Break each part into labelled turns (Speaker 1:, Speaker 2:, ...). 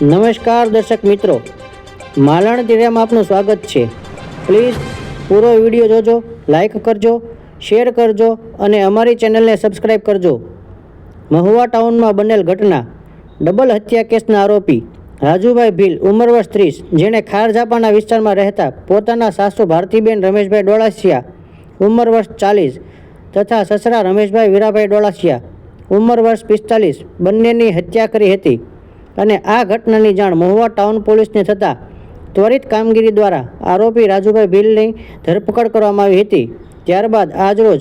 Speaker 1: નમસ્કાર દર્શક મિત્રો. માલણ ટીવીમાં આપનું સ્વાગત છે. પ્લીઝ પૂરો વીડિયો જોજો, લાઈક કરજો, શેર કરજો અને અમારી ચેનલને સબસ્ક્રાઈબ કરજો. મહુવા ટાઉનમાં બનેલ ઘટના, ડબલ હત્યા કેસના આરોપી, રાજુભાઈ ભીલ, ઉંમર વર્ષ ત્રીસ, જેણે ખારજાપાના વિસ્તારમાં રહેતા પોતાના સાસુ ભારતીબેન રમેશભાઈ ડોળાસિયા, ઉંમર વર્ષ ચાલીસ, તથા સસરા રમેશભાઈ વીરાભાઈ ડોળાસિયા, ઉંમર વર્ષ પિસ્તાલીસ, બંનેની હત્યા કરી હતી. અને આ ઘટનાની જાણ મહુવા ટાઉન પોલીસને થતાં ત્વરિત કામગીરી દ્વારા આરોપી રાજુભાઈ ભીલની ધરપકડ કરવામાં આવી હતી. ત્યારબાદ આજરોજ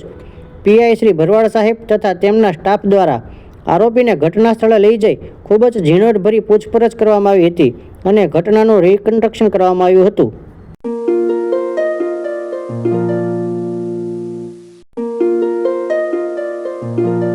Speaker 1: પીઆઈ શ્રી ભરવાડ સાહેબ તથા તેમના સ્ટાફ દ્વારા આરોપીને ઘટના સ્થળે લઈ જઈ ખૂબ જ ઝીણવટભરી પૂછપરછ કરવામાં આવી હતી અને ઘટનાનું રિકન્સ્ટ્રક્શન કરવામાં આવ્યું હતું. thank you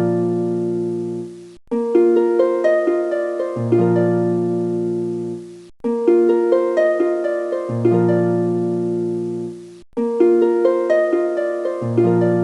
Speaker 1: Thank you.